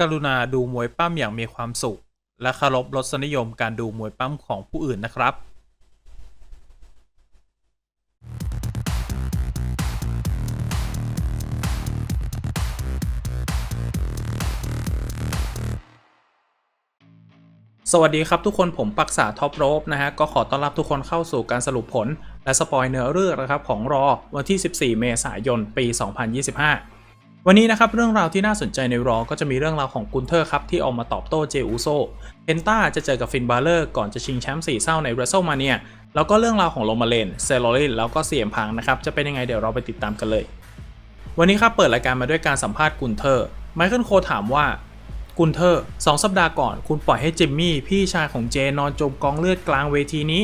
กรุณาดูมวยปั้มอย่างมีความสุข และเคารพรสนิยมการดูมวยปั้มของผู้อื่นนะครับสวัสดีครับทุกคนผมปักษาท็อปโรบนะฮะก็ขอต้อนรับทุกคนเข้าสู่การสรุปผล และสปอยเนื้อเรื่องนะครับของรอวันที่ 14 เมษายน ปี 2025 วันนี้นะครับเรื่องราวที่น่าสนใจในรอก็จะมีเรื่องราวของกุนเทอร์ครับที่ออกมาตอบโต้เจอูโซเพนต้าจะเจอกับฟินบาเลอร์ก่อนจะชิงแชมป์สี่เศร้าใน w r e s t l m a n i a แล้วก็เรื่องราวของโรมาเลนเซโรลินแล้วก็เสียมพังนะครับจะเป็นยังไงเดี๋ยวเราไปติดตามกันเลย วันนี้ครับเปิดรายการมาด้วยการสัมภาษณ์กุนเทอร์ไมเคิลโคถามว่ากุนเทอร์สองสัปดาห์ก่อน คุณปล่อยให้จิมมี่พี่ชายของเจนอนจมกองเลือดกลางเวทีนี้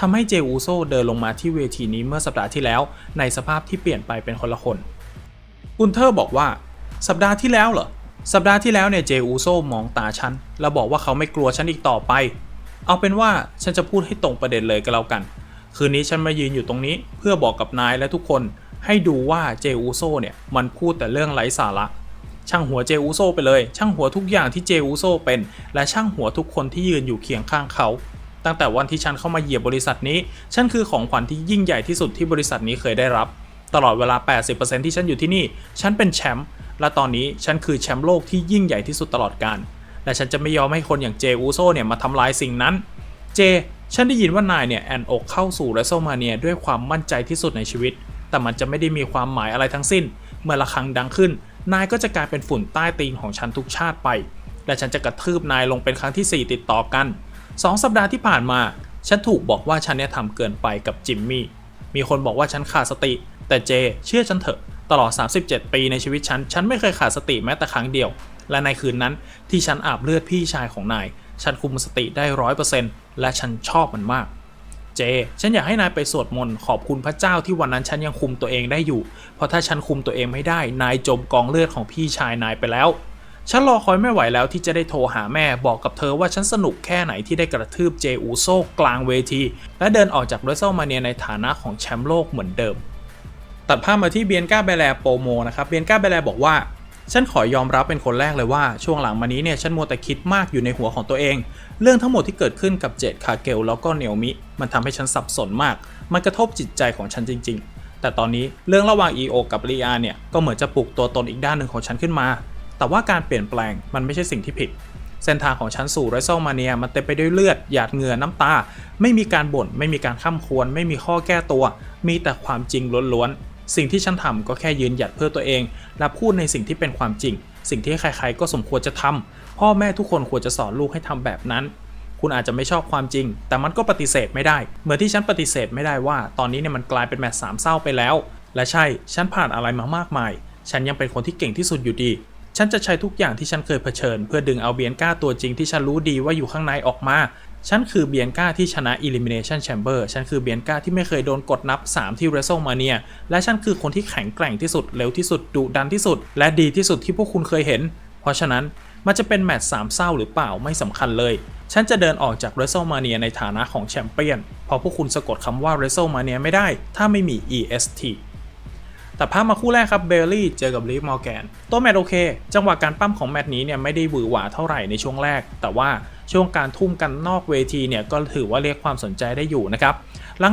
ทำให้เจอูโซเดินลงมาที่เวทีนี้เมื่อสัปดาห์ที่แล้ว ในสภาพที่เปลี่ยนไปเป็นคนละคน กุนเทอร์บอกว่าสัปดาห์ที่แล้วเหรอ สัปดาห์ที่แล้วเนี่ยเจอูโซมองตาฉัน แล้วบอกว่าเขาไม่กลัวฉันอีกต่อไป เอาเป็นว่าฉันจะพูดให้ตรงประเด็นเลยก็แล้วกัน คืนนี้ฉันมายืนอยู่ตรงนี้ เพื่อบอกกับนายและทุกคนให้ดูว่าเจอูโซเนี่ยมันพูดแต่เรื่องไร้สาระ ช่างหัวเจอูโซไปเลย ช่างหัวทุกอย่างที่เจอูโซเป็น และช่างหัวทุกคนที่ยืนอยู่เคียงข้างเขา ตั้งแต่วันที่ฉันเข้ามาเหยียบบริษัทนี้ ฉันคือของขวัญที่ยิ่งใหญ่ที่สุดที่บริษัทนี้เคยได้รับ ตลอดเวลา 80%ที่ฉันอยู่ที่นี่ ฉันเป็นแชมป์ และตอนนี้ฉันคือแชมป์โลกที่ยิ่งใหญ่ที่สุดตลอดกาล และฉันจะไม่ยอมให้คนอย่างเจอูโซเนี่ยมาทำลายสิ่งนั้น เจ ฉันได้ยินว่านายเนี่ยแอนอกเข้าสู่เรโ l มาเนียด้วยความมั่นใจที่สุดในชีวิต แต่มันจะไม่ได้มีความหมายอะไรทั้งสิ้น เมื่อระฆังดังขึ้น นายก็จะกลายเป็นฝุ่นใต้ตีนของฉันทุกชาติไป และฉันจะกระทืบนายลงเป็นครั้งที่ 4 ติดต่อกัน 2 สัปดาห์ที่ผ่านมา ฉันถูกบอกว่าฉันเนี่ยทำเกินไปกับจิมมี่ มีคนบอกว่าฉันขาดสติ แต่เจเชื่อฉันเถอะตลอด 37 ปีในชีวิตฉัน ฉันไม่เคยขาดสติแม้แต่ครั้งเดียว และในคืนนั้นที่ฉันอาบเลือดพี่ชายของนาย ฉันคุมสติได้ร้อยเปอร์เซ็นต์และฉันชอบมันมาก เจ ฉันอยากให้นายไปสวดมนต์ขอบคุณพระเจ้าที่วันนั้นฉันยังคุมตัวเองได้อยู่ เพราะถ้าฉันคุมตัวเองไม่ได้ นายจมกองเลือดของพี่ชายนายไปแล้ว ฉันรอคอยไม่ไหวแล้วที่จะได้โทรหาแม่บอกกับเธอว่าฉันสนุกแค่ไหนที่ได้กระทืบเจอูโซกลางเวที และเดินออกจากเรสเซลมาเนียในฐานะของแชมป์โลกเหมือนเดิม ตัดภาพมาที่เบียนก้าเบแลโปโมนะครับเบียนก้าเบแลบอกว่า ฉันขอยอมรับเป็นคนแรกเลยว่าช่วงหลังมานี้เนี่ยฉันมัวแต่คิดมากอยู่ในหัวของตัวเอง เรื่องทั้งหมดที่เกิดขึ้นกับเจดคาเกลแล้วก็เนียวมิ มันทำให้ฉันสับสนมาก มันกระทบจิตใจของฉันจริง ๆ แต่ตอนนี้เรื่องระหว่าง EO กับลีอาเนี่ยก็เหมือนจะปลุกตัวตนอีกด้านหนึ่งของฉันขึ้นมา แต่ว่าการเปลี่ยนแปลงมันไม่ใช่สิ่งที่ผิดเส้นทางของฉันสู่ไรเซลมาเนียมันเต็มไปด้วยเลือด หยาดเหงื่อน้ำตา ไม่มีการบ่น ไม่มีการข้ามควร ไม่มีข้อแก้ตัว มีแต่ความจริงล้วน สิ่งที่ฉันทำก็แค่ยืนหยัดเพื่อตัวเอง และพูดในสิ่งที่เป็นความจริง สิ่งที่ใครๆก็สมควรจะทำพ่อแม่ทุกคนควรจะสอนลูกให้ทำแบบนั้น คุณอาจจะไม่ชอบความจริง แต่มันก็ปฏิเสธไม่ได้ เหมือนที่ฉันปฏิเสธไม่ได้ว่า ตอนนี้เนี่ยมันกลายเป็นแมตช์สามเศร้าไปแล้ว และใช่ ฉันผ่านอะไรมามากมาย ฉันยังเป็นคนที่เก่งที่สุดอยู่ดี ฉันจะใช้ทุกอย่างที่ฉันเคยเผชิญ เพื่อดึงเอาเบียนก้าตัวจริงที่ฉันรู้ดีว่าอยู่ข้างในออกมา ฉันคือเบียนก้าที่ชนะ Elimination Chamber ฉันคือเบียนก้าที่ไม่เคยโดนกดนับ 3 ที่ WrestleMania และฉันคือคนที่แข็งแกร่งที่สุด เร็วที่สุด ดุดันที่สุด และดีที่สุดที่พวกคุณเคยเห็น เพราะฉะนั้นมันจะเป็นแมตช์สามเศร้าหรือเปล่าไม่สำคัญเลย ฉันจะเดินออกจาก WrestleMania ในฐานะของแชมเปี้ยน เพราะพวกคุณสะกดคำว่า WrestleMania ไม่ได้ ถ้าไม่มี EST แต่ภาพมาคู่แรกครับเบลลี่เจอกับลีฟมอร์แกนตัวแมตช์โอเค จังหวะการปั้มของแมตช์นี้เนี่ยไม่ได้หวือหวาเท่าไหร่ในช่วงแรก แต่ว่า ช่วงการทุ่มกันนอกเวทีเนี่ยก็ถือว่าเรียกความสนใจได้อยู่นะครับ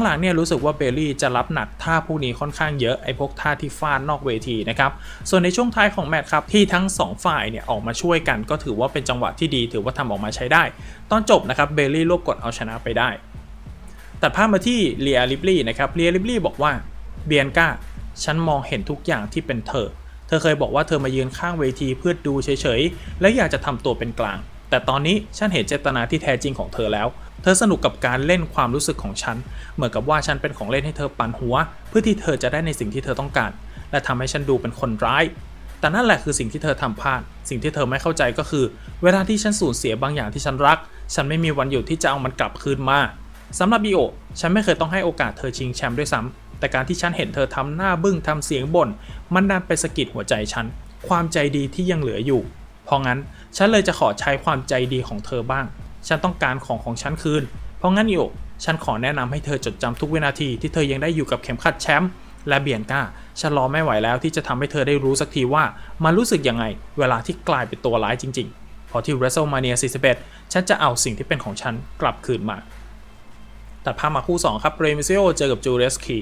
หลังๆเนี่ยรู้สึกว่าเบลลี่จะรับหนักท่าพวกนี้ค่อนข้างเยอะไอ้พวกท่าที่ฟาดนอกเวทีนะครับส่วนในช่วงท้ายของแมตช์ครับที่ทั้ง 2 ฝ่ายเนี่ยออกมาช่วยกัน ก็ถือว่าเป็นจังหวะที่ดีถือว่าทำออกมาใช้ได้ ตอนจบนะครับเบลลี่รวบกดเอาชนะไปได้ตัดภาพมาที่เลียลิบลี่นะครับเลียลิบลี่บอกว่าเบียนก้าฉันมองเห็นทุกอย่างที่เป็นเธอ เธอเคยบอกว่าเธอมายืนข้างเวทีเพื่อดูเฉยๆ และอยากจะทำตัวเป็นกลาง แต่ตอนนี้ฉันเห็นเจตนาที่แท้จริงของเธอแล้ว เธอสนุกกับการเล่นความรู้สึกของฉัน เหมือนกับว่าฉันเป็นของเล่นให้เธอปั่นหัว เพื่อที่เธอจะได้ในสิ่งที่เธอต้องการ และทำให้ฉันดูเป็นคนร้าย แต่นั่นแหละคือสิ่งที่เธอทำพลาด สิ่งที่เธอไม่เข้าใจก็คือ เวลาที่ฉันสูญเสียบางอย่างที่ฉันรัก ฉันไม่มีวันหยุดที่จะเอามันกลับคืนมาสำหรับบีโอ ฉันไม่เคยต้องให้โอกาสเธอชิงแชมป์ด้วยซ้ำ แต่การที่ฉันเห็นเธอทำหน้าบึ้งทำเสียงบ่น มันดันไปสะกิดหัวใจฉัน ความใจดีที่ยังเหลืออยู่ เพราะงั้นฉันเลยจะขอใช้ความใจดีของเธอบ้าง ฉันต้องการของของฉันคืน เพราะงั้นอิโอฉันขอแนะนำให้เธอจดจำทุกวินาทีที่เธอยังได้อยู่กับเข็มขัดแชมป์และเบียนก้า ฉันรอไม่ไหวแล้วที่จะทำให้เธอได้รู้สักทีว่ามันรู้สึกยังไง เวลาที่กลายเป็นตัวร้ายจริงๆ พอที่ WrestleMania 41 ฉันจะเอาสิ่งที่เป็นของฉันกลับคืนมา ตัดภาพมาคู่ 2 ครับเรมิซิโอเจอกับจูเลียสคี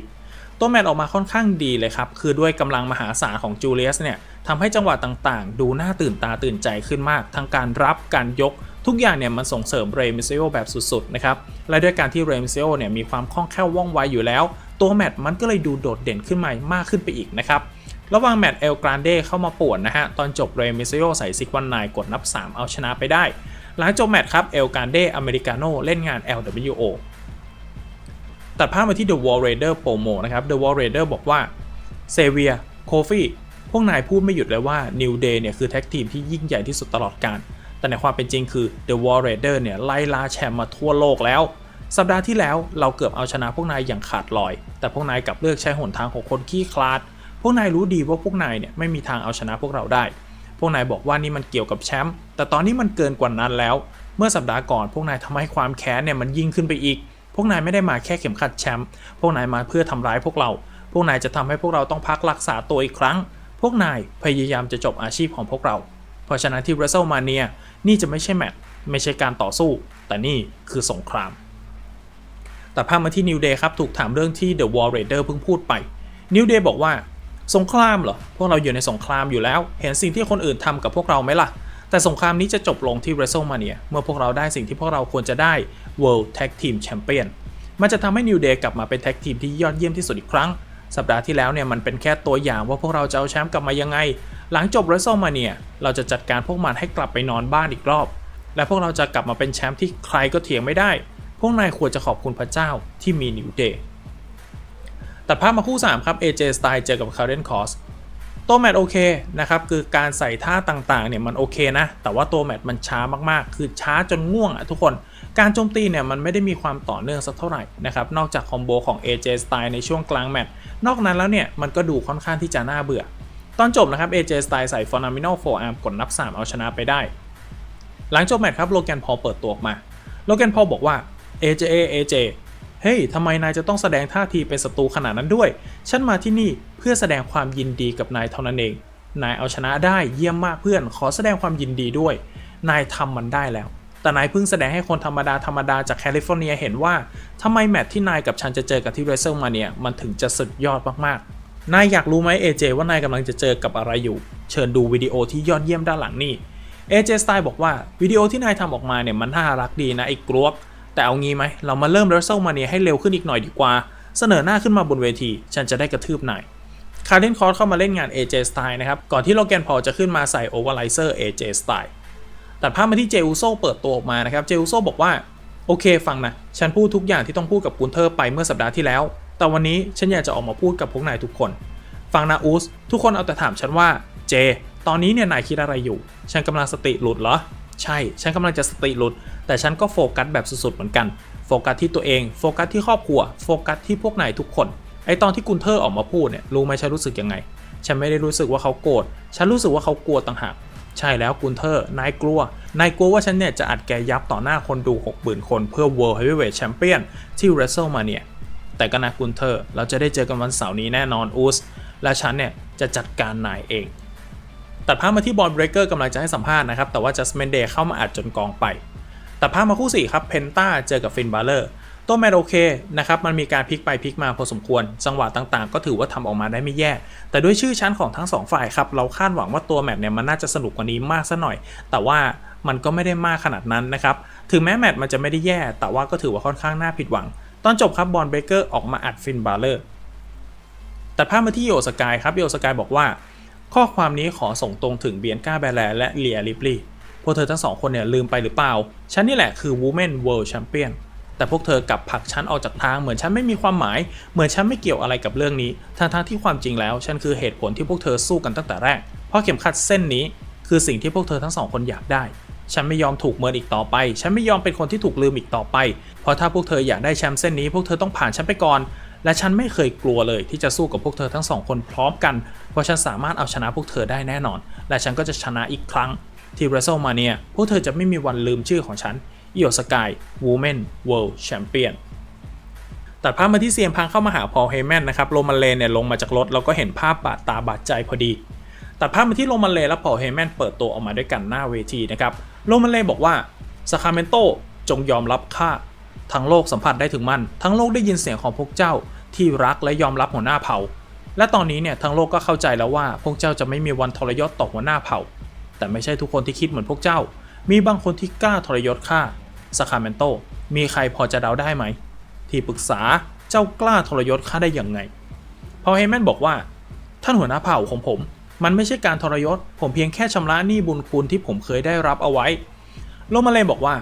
ตัวแมตช์ออกมาค่อนข้างดีเลยครับ คือด้วยกำลังมหาศาลของจูเลียสเนี่ยทำให้จังหวะต่างๆ ดูน่าตื่นตาตื่นใจขึ้นมาก ทั้งการรับการยก ทุกอย่างเนี่ยมันส่งเสริมเรมิเซโอแบบสุดๆนะครับ และด้วยการที่เรมิเซโอเนี่ยมีความคล่องแคล่วว่องไวอยู่แล้ว ตัวแมตช์มันก็เลยดูโดดเด่นขึ้นมามากขึ้นไปอีกนะครับระหว่างแมตช์เอลกรานเดเข้ามาป่วนนะฮะ ตอนจบเรมิเซโอใส่ซิกวันนายกดนับ 3 เอาชนะไปได้ หลังจบแมตช์ครับเอลกรานเดอเมริกาโนเล่นงาน LWO ตัดภาพมาที่ The Wall Raider โปรโมนะครับ The Wall Raider บอกว่าเซเวียโคฟี่พวกนายพูดไม่หยุดเลยว่า New Day เนี่ยคือแท็กทีมที่ยิ่งใหญ่ที่สุดตลอดกาลแต่ในความเป็นจริงคือ The Wall Raider เนี่ยไล่ล่าแชมป์มาทั่วโลกแล้ว สัปดาห์ที่แล้วเราเกือบเอาชนะพวกนายอย่างขาดลอย แต่พวกนายกลับเลือกใช้หนทางของคนขี้คลาด พวกนายรู้ดีว่าพวกนายเนี่ยไม่มีทางเอาชนะพวกเราได้ พวกนายบอกว่านี่มันเกี่ยวกับแชมป์แต่ตอนนี้มันเกินกว่านั้นแล้ว เมื่อสัปดาห์ก่อนพวกนายทำให้ความแค้นเนี่ยมันยิ่งขึ้นไปอีก พวกนายไม่ได้มาแค่เข็มขัดแชมป์ พวกนายมาเพื่อทำร้ายพวกเรา พวกนายจะทำให้พวกเราต้องพักรักษาตัวอีกครั้ง พวกนายพยายามจะจบอาชีพของพวกเรา เพราะฉะนั้นที่ WrestleMania นี่จะไม่ใช่แมตช์ไม่ใช่การต่อสู้ แต่นี่คือสงคราม แต่ภาพมาที่ New Day ครับถูกถามเรื่องที่ The Wall Raider เพิ่งพูดไป New Day บอกว่าสงครามเหรอ พวกเราอยู่ในสงครามอยู่แล้ว เห็นสิ่งที่คนอื่นทำกับพวกเราไหมล่ะ แต่สงครามนี้จะจบลงที่ WrestleMania เมื่อพวกเราได้สิ่งที่พวกเราควรจะได้ World Tag Team Champion มันจะทำให้ New Day กลับมาเป็นแท็กทีมที่ยอดเยี่ยมที่สุดอีกครั้ง สัปดาห์ที่แล้วเนี่ยมันเป็นแค่ตัวอย่างว่าพวกเราจะเอาแชมป์กลับมายังไง หลังจบ WrestleMania เราจะจัดการพวกมันให้กลับไปนอนบ้านอีกรอบ และพวกเราจะกลับมาเป็นแชมป์ที่ใครก็เถียงไม่ได้ พวกนายควรจะขอบคุณพระเจ้าที่มี New Day ตัดภาพมาคู่ 3 ครับ AJ Styles เจอกับ Karen Cross ตัวแมตช์โอเคนะครับคือการใส่ท่าต่างๆเนี่ยมันโอเคนะ แต่ว่าตัวแมตช์มันช้ามากๆ คือช้าจนง่วงอะทุกคนการโจมตีเนี่ยมันไม่ได้มีความต่อเนื่องสักเท่าไหร่นะครับนอกจากคอมโบของ AJ Style ในช่วงกลางแมตช์นอกนั้นแล้วเนี่ยมันก็ดูค่อนข้างที่จะน่าเบื่อ ตอนจบนะครับ AJ Style ใส่ Phenomenal Forearm กดนับ 3 เอาชนะไปได้ หลังจบแมตช์ครับโลแกนพอลเปิดตัวออกมาโลแกนพอลบอกว่า AJ AJ เฮ้ยทำไมนายจะต้องแสดงท่าทีเป็นศัตรูขนาดนั้นด้วย ฉันมาที่นี่เพื่อแสดงความยินดีกับนายเท่านั้นเอง นายเอาชนะได้เยี่ยมมากเพื่อน ขอแสดงความยินดีด้วย นายทำมันได้แล้ว แต่นายเพิ่งแสดงให้คนธรรมดาธรรมดาจากแคลิฟอร์เนียเห็นว่าทำไมแมตช์ที่นายกับฉันจะเจอกับที่เรเซลมาเนี่ยมันถึงจะสุดยอดมากๆ นายอยากรู้ไหมเอเจว่านายกำลังจะเจอกับอะไรอยู่ เชิญดูวิดีโอที่ยอดเยี่ยมด้านหลังนี่เอเจสไตล์บอกว่าวิดีโอที่นายทำออกมาเนี่ยมันน่ารักดีนะไอ้กรวก แต่เอางี้ไหม เรามาเริ่ม WrestleMania ให้เร็วขึ้นอีกหน่อยดีกว่า เสนอหน้าขึ้นมาบนเวที ฉันจะได้กระทืบนายคาร์เดนคอร์สเข้ามาเล่นงาน AJ Style นะครับ ก่อนที่โลแกนพอลจะขึ้นมาใส่ Overizer AJ Style ตัดภาพมาที่เจอุโซเปิดตัวออกมานะครับ เจอุโซบอกว่า โอเคฟังนะ ฉันพูดทุกอย่างที่ต้องพูดกับกุนเทอร์ไปเมื่อสัปดาห์ที่แล้ว แต่วันนี้ฉันอยากจะออกมาพูดกับพวกนายทุกคน ฟังนะอูสทุกคนเอาแต่ถามฉันว่า เจ ตอนนี้เนี่ยนายคิดอะไรอยู่ ฉันกำลังสติหลุดเหรอ ใช่ ฉันกำลังจะสติหลุด แต่ฉันก็โฟกัสแบบสุดๆเหมือนกัน โฟกัสที่ตัวเอง โฟกัสที่ครอบครัว โฟกัสที่พวกนายทุกคน ไอตอนที่กุนเทอร์ออกมาพูดเนี่ย รู้ไหมฉันรู้สึกยังไง ฉันไม่ได้รู้สึกว่าเขาโกรธ ฉันรู้สึกว่าเขากลัวต่างหาก ใช่แล้วกุนเทอร์ นายกลัว นายกลัวว่าฉันเนี่ยจะอัดแกยับต่อหน้าคนดู60,000คนเพื่อ World Heavyweight Champion ที่ WrestleMania แต่ก็นะกุนเทอร์ เราจะได้เจอกันวันเสาร์นี้แน่นอนอูส และฉันเนี่ยจะจัดการนายเองตัดภาพมาที่บอลเบรเกอร์กำลังจะให้สัมภาษณ์นะครับ แต่ว่าจัส m มนเดย์เข้ามาอัดจนกองไป แตัดภาพมาคู่ 4 ครับเพนต้าเจอกับฟินบาเลอร์ตัวแมตโอเคนะครับมันมีการพลิกไปพลิกมาพอสมควร จังหวะต่างๆ ก็ถือว่าทำออกมาได้ไม่แย่ แต่ด้วยชื่อชั้นของทั้ง 2 ฝ่ายครับเราคาดหวังว่าตัวแมตเนี่ยมันน่าจะสนุกกว่านี้มากซะหน่อย แต่ว่ามันก็ไม่ได้มากขนาดนั้นนะครับถึงแม้แมตมันจะไม่ได้แย่ แต่ว่าก็ถือว่าค่อนข้างน่าผิดหวัง ตอนจบครับบอลเบเกอร์ออกมาอัดฟินบาเลอร์ตัดภาพมาที่โยสกายครับโยสกายบอกว่า ข้อความนี้ขอส่งตรงถึงเบียนก้าแบแลและเลียริปลี พวกเธอทั้งสองคนเนี่ยลืมไปหรือเปล่า ฉันนี่แหละคือ Women World Champion แต่พวกเธอกลับผลักฉันออกจากทางเหมือนฉันไม่มีความหมาย เหมือนฉันไม่เกี่ยวอะไรกับเรื่องนี้ทั้งๆที่ความจริงแล้ว ฉันคือเหตุผลที่พวกเธอสู้กันตั้งแต่แรก เพราะเข็มขัดเส้นนี้ คือสิ่งที่พวกเธอทั้งสองคนอยากได้ ฉันไม่ยอมถูกเมินอีกต่อไป ฉันไม่ยอมเป็นคนที่ถูกลืมอีกต่อไป เพราะถ้าพวกเธออยากได้แชมป์เส้นนี้ พวกเธอต้องผ่านฉันไปก่อน และฉันไม่เคยกลัวเลยที่จะสู้กับพวกเธอทั้งสองคนพร้อมกัน เพราะฉันสามารถเอาชนะพวกเธอได้แน่นอน และฉันก็จะชนะอีกครั้ง ที่ WrestleMania พวกเธอจะไม่มีวันลืมชื่อของฉันอิโอสกาย Women World Champion ตัดภาพมาที่เซียมพังเข้ามาหาพอลเฮแมนนะครับโรมันเลนเนี่ยลงมาจากรถแล้วก็เห็นภาพบาดตาบาดใจพอดี ตัดภาพมาที่โรมันเลนและพอลเฮแมนเปิดตัวออกมาด้วยกันหน้าเวทีนะครับโรมันเลนบอกว่าซาคาเมนโตจงยอมรับข้าทั้งโลกสัมผัสได้ถึงมัน ทั้งโลกได้ยินเสียงของพวกเจ้าที่รักและยอมรับหัวหน้าเผ่า และตอนนี้เนี่ยทั้งโลกก็เข้าใจแล้วว่าพวกเจ้าจะไม่มีวันทรยศต่อหัวหน้าเผ่า แต่ไม่ใช่ทุกคนที่คิดเหมือนพวกเจ้า มีบางคนที่กล้าทรยศข้าซาคาเมนโต มีใครพอจะเดาได้ไหม ที่ปรึกษาเจ้ากล้าทรยศข้าได้อย่างไงพอเฮแมนบอกว่า ท่านหัวหน้าเผ่าของผม มันไม่ใช่การทรยศ ผมเพียงแค่ชำระหนี้บุญคุณที่ผมเคยได้รับเอาไว้โรมาเลนบอกว่า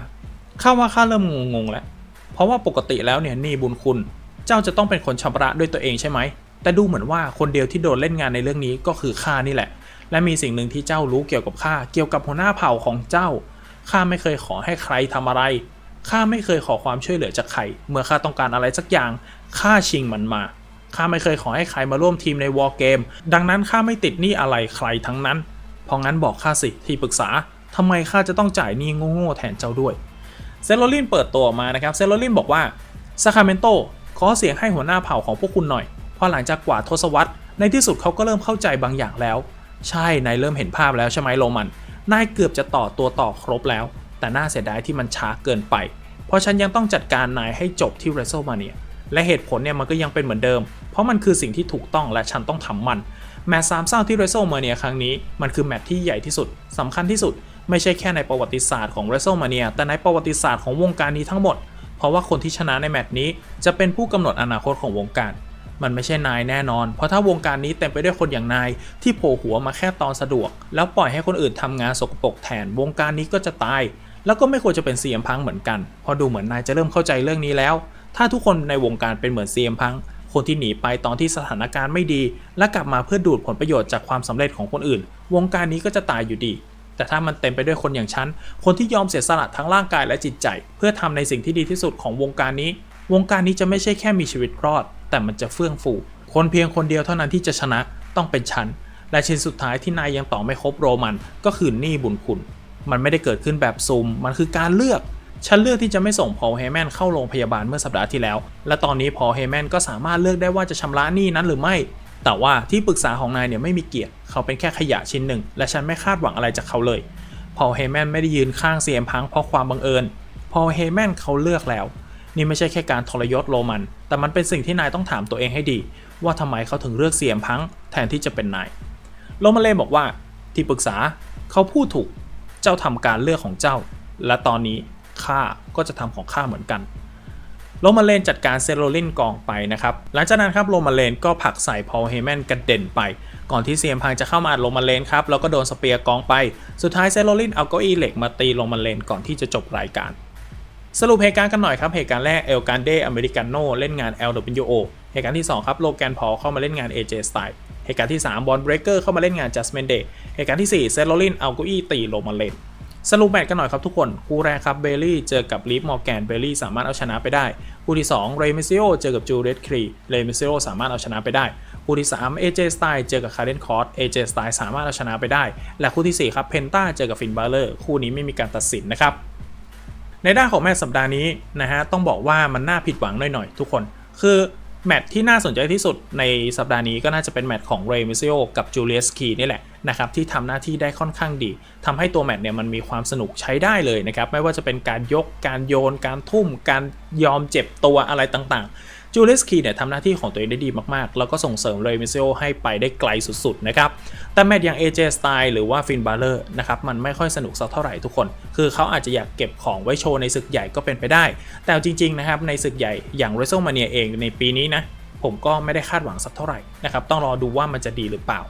ข้าว่าข้าเริ่มงงๆแล้ว เพราะว่าปกติแล้วเนี่ยหนี้บุญคุณ เจ้าจะต้องเป็นคนชำระด้วยตัวเองใช่ไหม แต่ดูเหมือนว่าคนเดียวที่โดนเล่นงานในเรื่องนี้ก็คือข้านี่แหละ และมีสิ่งหนึ่งที่เจ้ารู้เกี่ยวกับข้าเกี่ยวกับหัวหน้าเผ่าของเจ้าข้าไม่เคยขอให้ใครทำอะไรข้าไม่เคยขอความช่วยเหลือจากใคร เมื่อข้าต้องการอะไรสักอย่างข้าชิงมันมาข้าไม่เคยขอให้ใครมาร่วมทีมในวอร์เกม ดังนั้นข้าไม่ติดหนี้อะไรใครทั้งนั้น เพราะงั้นบอกข้าสิที่ปรึกษาทำไมข้าจะต้องจ่ายหนี้โง่ๆแทนเจ้าด้วย เซโรลินเปิดตัวออกมานะครับ เซโรลินบอกว่าซาคาเมนโตขอเสียงให้หัวหน้าเผ่าของพวกคุณหน่อย พราะหลังจากกว่าทศวรรษในที่สุดเขาก็เริ่มเข้าใจบางอย่างแล้ว ใช่นายเริ่มเห็นภาพแล้วใช่ไหมโรมันนายเกือบจะต่อตัวต่อครบแล้ว แต่น่าเสียดายที่มันช้าเกินไป เพราะฉันยังต้องจัดการนายให้จบที่ w r e s t l e m a n i a และเหตุผลเนี่ยมันก็ยังเป็นเหมือนเดิม เพราะมันคือสิ่งที่ถูกต้องและฉันต้องทำมัน แมตช์สามเศร้าที่ w r e s t l e m a n i a ครั้งนี้มันคือแมตช์ที่ใหญ่ที่สุดสำคัญที่สุด ไม่ใช่แค่ในประวัติศาสตร์ของ w r e s t l e m a n i a แต่ในประวัติศาสตร์ของวงการนี้ทั้งหมด เพราะว่าคนที่ชนะในแมตช์นี้จะเป็นผู้กำหนดอนาคตของวงการ มันไม่ใช่นายแน่นอน เพราะถ้าวงการนี้เต็มไปด้วยคนอย่างนาย ที่โผล่หัวมาแค่ตอนสะดวก แล้วปล่อยให้คนอื่นทำงานสกปรกแทน วงการนี้ก็จะตาย แล้วก็ไม่ควรจะเป็นเซียมพังเหมือนกันเพราะดูเหมือนนายจะเริ่มเข้าใจเรื่องนี้แล้ว ถ้าทุกคนในวงการเป็นเหมือนเซียมพัง คนที่หนีไปตอนที่สถานการณ์ไม่ดี และกลับมาเพื่อดูดผลประโยชน์จากความสำเร็จของคนอื่น วงการนี้ก็จะตายอยู่ดีแต่ถ้ามันเต็มไปด้วยคนอย่างฉัน คนที่ยอมเสียสละทั้งร่างกายและจิตใจ เพื่อทำในสิ่งที่ดีที่สุดของวงการนี้ วงการนี้จะไม่ใช่แค่มีชีวิตรอด แต่มันจะเฟื่องฟู คนเพียงคนเดียวเท่านั้นที่จะชนะต้องเป็นฉัน และชิ้นสุดท้ายที่นายยังต่อไม่ครบโรมัน ก็คือหนี้บุญคุณ มันไม่ได้เกิดขึ้นแบบซุมมันคือการเลือกฉันเลือกที่จะไม่ส่งพอลเฮแมนเข้าโรงพยาบาลเมื่อสัปดาห์ที่แล้ว และตอนนี้พอลเฮแมนก็สามารถเลือกได้ว่าจะชำระหนี้นั้นหรือไม่ แต่ว่าที่ปรึกษาของนายเนี่ยไม่มีเกียรติ เขาเป็นแค่ขยะชิ้นหนึ่ง และฉันไม่คาดหวังอะไรจากเขาเลย พอลเฮแมนไม่ได้ยืนข้างเซียมพังเพราะความบังเอิญ พอลเฮแมนเขาเลือกแล้ว นี่ไม่ใช่แค่การทรยศโรมัน แต่มันเป็นสิ่งที่นายต้องถามตัวเองให้ดี ว่าทำไมเขาถึงเลือกเซียมพังแทนที่จะเป็นนาย โรมาเลนบอกว่าที่ปรึกษาเขาพูดถูก เจ้าทำการเลือกของเจ้า และตอนนี้ข้าก็จะทำของข้าเหมือนกัน โรมาเลนจัดการเซโรลินกองไปนะครับ หลังจากนั้นครับโรมาเลนก็ผลักใส่พอลเฮแมนกระเด็นไป ก่อนที่เซียมพังจะเข้ามาอัดโรมาเลนครับ แล้วก็โดนสเปียร์กองไป สุดท้ายเซโรลินเอาเก้าอี้เหล็กมาตีโรมาเลนก่อนที่จะจบรายการ สรุปเหตุการณ์กันหน่อยครับเหตุการณ์แรกเอลการเดอเมริกาโนเล่นงาน LWO เหตุการณ์ที่ 2 ครับโลแกนพอลเข้ามาเล่นงาน AJ Styles เหตุการณ์ที่ 3 บอลเบรเกอร์เข้ามาเล่นงาน Judgment Day เหตุการณ์ที่ 4 เซโรลิน เอาก้าอี้ตีโรมาเลนสรุปแมตช์กันหน่อยครับทุกคน คู่แรกครับเบลลี่เจอกับลีฟมอร์แกนเบลลี่สามารถเอาชนะไปได้ คู่ที่ 2 เรมิซิโอเจอกับจูเรตครีเรมิซิโอสามารถเอาชนะไปได้ คู่ที่ 3 AJ Styles เจอกับคาร์เดนคอร์ AJ Styles สามารถเอาชนะไปได้ และคู่ที่ 4 ครับเพนต้าเจอกับฟินบาเลอร์คู่นี้ไม่มีการตัดสินนะครับ ในด้านของแมตช์สัปดาห์นี้นะฮะต้องบอกว่ามันน่าผิดหวังหน่อยๆทุกคน คือแมตช์ที่น่าสนใจที่สุดในสัปดาห์นี้ก็น่าจะเป็นแมตช์ของเรมิซิโอกับจูเลียสคีนี่แหละนะครับที่ทำหน้าที่ได้ค่อนข้างดีทำให้ตัวแมตช์เนี่ยมันมีความสนุกใช้ได้เลยนะครับไม่ว่าจะเป็นการยกการโยน การทุ่ม การยอมเจ็บตัวอะไรต่างๆ จูเลสคีเนี่ยทำหน้าที่ของตัวเองได้ดีมากๆ แล้วก็ส่งเสริมเรมิเซโอให้ไปได้ไกลสุดๆนะครับ แต่แมตช์อย่าง AJ Style หรือว่าฟินบาเลอร์นะครับมันไม่ค่อยสนุกสักเท่าไหร่ทุกคน คือเขาอาจจะอยากเก็บของไว้โชว์ในศึกใหญ่ก็เป็นไปได้ แต่จริงๆนะครับในศึกใหญ่อย่าง WrestleMania เองในปีนี้นะผมก็ไม่ได้คาดหวังสักเท่าไหร่นะครับต้องรอดูว่ามันจะดีหรือเปล่า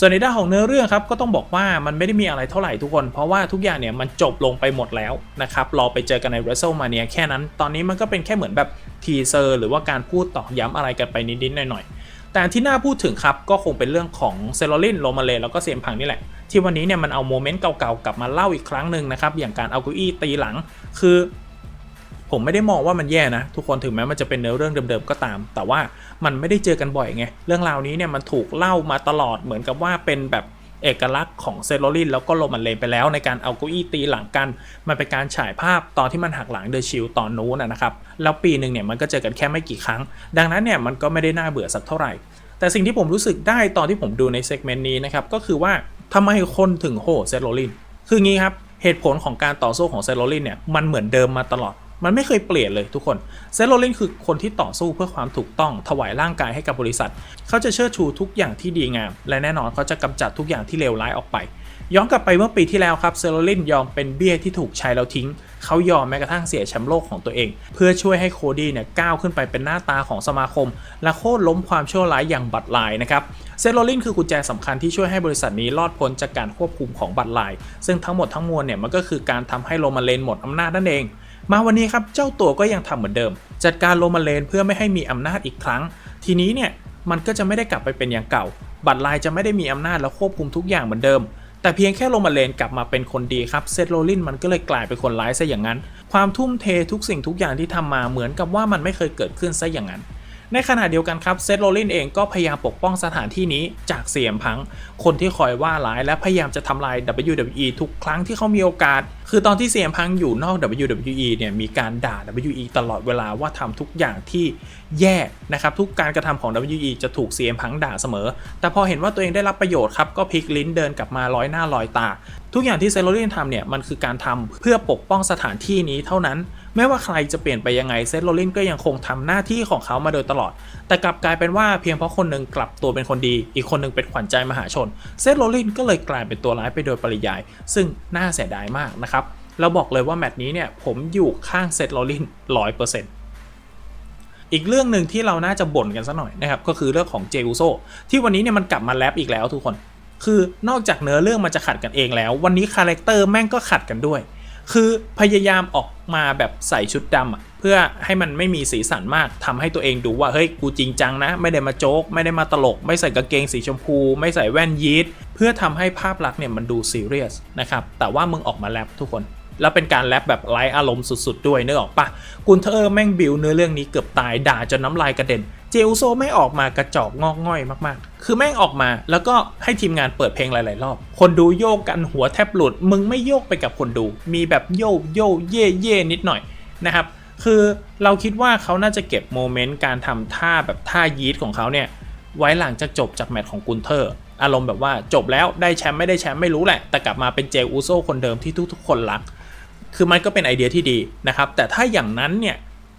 ส่วนในด้านของเนื้อเรื่องครับก็ต้องบอกว่ามันไม่ได้มีอะไรเท่าไหร่ทุกคน เพราะว่าทุกอย่างเนี่ยมันจบลงไปหมดแล้วนะครับรอไปเจอกันใน WrestleMania แค่นั้น ตอนนี้มันก็เป็นแค่เหมือนแบบทีเซอร์หรือว่าการพูดตอกย้ำอะไรกันไปนิดๆหน่อยๆ แต่ที่น่าพูดถึงครับก็คงเป็นเรื่องของเซโรลินโรมาเลแล้วก็เซียมพังนี่แหละ ที่วันนี้เนี่ยมันเอาโมเมนต์เก่าๆกลับมาเล่าอีกครั้งหนึ่งนะครับอย่างการเอาเก้าอี้ตีหลัง คือ ผมไม่ได้มองว่ามันแย่นะ ทุกคนถึงแม้มันจะเป็นเนื้อเรื่องเดิมๆก็ตาม แต่ว่ามันไม่ได้เจอกันบ่อยไง เรื่องราวนี้เนี่ยมันถูกเล่ามาตลอดเหมือนกับว่าเป็นแบบเอกลักษณ์ของเซโรลินแล้วก็โรมันเลนไปแล้วในการเอาเก้าอี้ตีหลังกัน มันเป็นการฉายภาพตอนที่มันหักหลังเดอะชิลตอนนู้นนะครับ แล้วปีหนึ่งเนี่ยมันก็เจอกันแค่ไม่กี่ครั้ง ดังนั้นเนี่ยมันก็ไม่ได้น่าเบื่อสักเท่าไหร่ แต่สิ่งที่ผมรู้สึกได้ตอนที่ผมดูในเซกเมนต์นี้นะครับก็คือว่าทำไมคนถึงโหดเซโรลินคืองี้ครับเหตุผลของการต่อสู้ของเซโรลินเนี่ยมันเหมือนเดิมมาตลอด มันไม่เคยเปลี่ยนเลยทุกคนเซโรลินคือคนที่ต่อสู้เพื่อความถูกต้องถวายร่างกายให้กับบริษัท เขาจะเชิดชูทุกอย่างที่ดีงาม และแน่นอนเขาจะกำจัดทุกอย่างที่เลวร้ายออกไป ย้อนกลับไปเมื่อปีที่แล้วครับเซโรลินยอมเป็นเบี้ยที่ถูกใช้แล้วทิ้ง เขายอมแม้กระทั่งเสียแชมป์โลกของตัวเอง เพื่อช่วยให้โคดี้เนี่ยก้าวขึ้นไปเป็นหน้าตาของสมาคม และโค่นล้มความชั่วร้ายอย่างบัตรลายนะครับเซโรลินคือกุญแจสำคัญที่ช่วยให้บริษัทนี้รอดพ้นจากการควบคุมของบัตรลาย ซึ่งทั้งหมดทั้งมวลเนี่ยมันก็คือการทำให้โรมาเลนหมดอำนาจนั่นเอง มาวันนี้ครับเจ้าตัวก็ยังทำเหมือนเดิม จัดการโรมาเลนเพื่อไม่ให้มีอำนาจอีกครั้ง ทีนี้เนี่ยมันก็จะไม่ได้กลับไปเป็นอย่างเก่า บัตรลายจะไม่ได้มีอำนาจและควบคุมทุกอย่างเหมือนเดิม แต่เพียงแค่โรมาเลนกลับมาเป็นคนดีครับเซตโรลินมันก็เลยกลายเป็นคนร้ายซะอย่างนั้น ความทุ่มเททุกสิ่งทุกอย่างที่ทำมาเหมือนกับว่ามันไม่เคยเกิดขึ้นซะอย่างนั้น ในขณะเดียวกันครับเซตโรลินเองก็พยายามปกป้องสถานที่นี้จากเสียมพัง คนที่คอยว่าร้ายและพยายามจะทำลาย WWE ทุกครั้งที่เขามีโอกาส คือตอนที่เสียมพังอยู่นอก WWE เนี่ยมีการด่า WWE ตลอดเวลาว่าทำทุกอย่างที่แย่นะครับทุกการกระทำของ WWE จะถูกเสียมพังด่าเสมอ แต่พอเห็นว่าตัวเองได้รับประโยชน์ครับก็พลิกลิ้นเดินกลับมาร้อยหน้าร้อยตา ทุกอย่างที่เซโรลินทำเนี่ยมันคือการทำเพื่อปกป้องสถานที่นี้เท่านั้น ไม่ว่าใครจะเปลี่ยนไปยังไงเซตโรลินก็ยังคงทำหน้าที่ของเขามาโดยตลอด แต่กลับกลายเป็นว่าเพียงเพราะคนหนึ่งกลับตัวเป็นคนดี อีกคนหนึ่งเป็นขวัญใจมหาชน เซตโรลินก็เลยกลายเป็นตัวร้ายไปโดยปริยาย ซึ่งน่าเสียดายมากนะครับเราบอกเลยว่าแมตช์นี้เนี่ยผมอยู่ข้างเซตโรลินร้อยเปอร์เซ็นต์อีกเรื่องหนึ่งที่เราน่าจะบ่นกันสักหน่อยนะครับก็คือเรื่องของเจอุโซที่วันนี้เนี่ยมันกลับมาแรปอีกแล้วทุกคน คือนอกจากเนื้อเรื่องมันจะขัดกันเองแล้ว วันนี้คาแรคเตอร์แม่งก็ขัดกันด้วย คือพยายามออกมาแบบใส่ชุดดำเพื่อให้มันไม่มีสีสันมากทำให้ตัวเองดูว่าเฮ้ยกูจริงจังนะ ไม่ได้มาโจ๊กไม่ได้มาตลก ไม่ใส่กางเกงสีชมพู ไม่ใส่แว่นยีดเพื่อทำให้ภาพลักษณ์เนี่ยมันดูซีเรียสนะครับแต่ว่ามึงออกมาแรปทุกคน แล้วเป็นการแรปแบบไร้อารมณ์สุดๆ ด้วยเนึกออกปะกุนเทอร์แม่งบิวเนื้อเรื่องนี้เกือบตายด่าจนน้ำลายกระเด็น เจลโซไม่ออกมากระจอกงอกง่อยมากๆ คือแม่งออกมาแล้วก็ให้ทีมงานเปิดเพลงหลายๆ รอบ คนดูโยกกันหัวแทบหลุด มึงไม่โยกไปกับคนดู มีแบบโยกโยกเย่เย่นิดหน่อยนะครับคือเราคิดว่าเขาน่าจะเก็บโมเมนต์การทำท่าแบบท่ายีดของเขาเนี่ยไว้หลังจากจบจากแมตช์ของกุนเทอร์อารมณ์แบบว่าจบแล้วได้แชมป์ไม่ได้แชมป์ไม่รู้แหละ แต่กลับมาเป็นเจลอูโซคนเดิมที่ทุกๆคนรัก คือมันก็เป็นไอเดียที่ดีนะครับ แต่ถ้าอย่างนั้นเนี่ย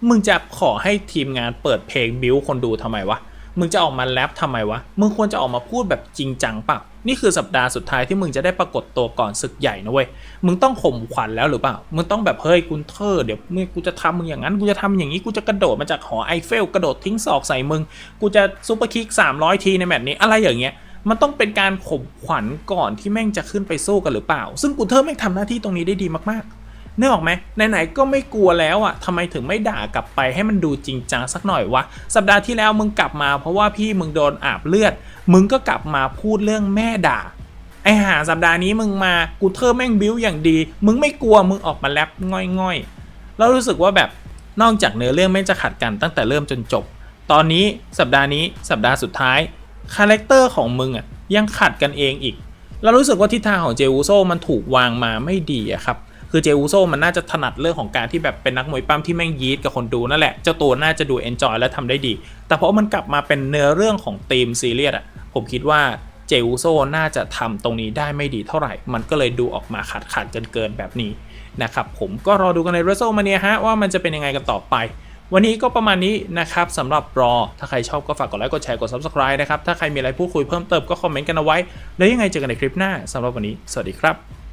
มึงจะขอให้ทีมงานเปิดเพลงบิวคนดูทำไมวะ มึงจะออกมาแรปทำไมวะ มึงควรจะออกมาพูดแบบจริงจังปล่านี่คือสัปดาห์สุดท้ายที่มึงจะได้ปรากฏตัวก่อนศึกใหญ่นะเว้ย มึงต้องข่มขวัญแล้วหรือเปล่า มึงต้องแบบเฮ้ยกุนเทอร์เดี๋ยวมึงกูจะทำมึงอย่างนั้น กูจะทำอย่างนี้ กูจะกระโดดมาจากหอไอเฟลกระโดดทิ้งศอกใส่มึง กูจะซูเปอร์คิก300 ทีในแมตช์นี้อะไรอย่างเงี้ย มันต้องเป็นการข่มขวัญก่อนที่แม่งจะขึ้นไปสู้กันหรือเปล่า ซึ่งกุนเทอร์แม่งทำหน้าที่ตรงนี้ได้ดีมากๆ นึกออกไหมไหนๆก็ไม่กลัวแล้วอะทำไมถึงไม่ด่ากลับไปให้มันดูจริงจังสักหน่อยวะ สัปดาห์ที่แล้วมึงกลับมาเพราะว่าพี่มึงโดนอาบเลือด มึงก็กลับมาพูดเรื่องแม่ด่า ไอหาสัปดาห์นี้มึงมากูเทอร์แม่งบิ้วอย่างดี มึงไม่กลัวมึงออกมาแรปง่อยๆ แล้วรู้สึกว่าแบบนอกจากเนื้อเรื่องแม่จะขัดกันตั้งแต่เริ่มจนจบ ตอนนี้สัปดาห์นี้สัปดาห์สุดท้ายคาแรคเตอร์ของมึงอะยังขัดกันเองอีก เรารู้สึกว่าทิศทางของเจวูโซมันถูกวางมาไม่ดีอะครับ คือเจวูโซมันน่าจะถนัดเรื่องของการที่แบบเป็นนักมวยปั้มที่แม่งยีดกับคนดูนั่นแหละ เจ้าตัวน่าจะดูเอนจอยและทำได้ดี แต่เพอมันกลับมาเป็นเนื้อเรื่องของธีมซีเรียสอะผมคิดว่าเจวูโซน่าจะทำตรงนี้ได้ไม่ดีเท่าไหร่ มันก็เลยดูออกมาขาดขาดเกินเกินแบบนี้นะครับผมก็รอดูกันใน w r e s t l m a n i a ฮะว่ามันจะเป็นยังไงกันต่อไป วันนี้ก็ประมาณนี้นะครับสำหรับรอ ถ้าใครชอบก็ฝากกดไลค์กดแชร์กด subscribe นะครับ ถ้าใครมีอะไรพูดคุยเพิ่มเติมก็คอมเมนต์กันเอาไว้ แล้วยังไงเจอกันในคลิปหน้าสำหรับวันนี้ สวัสดีครับ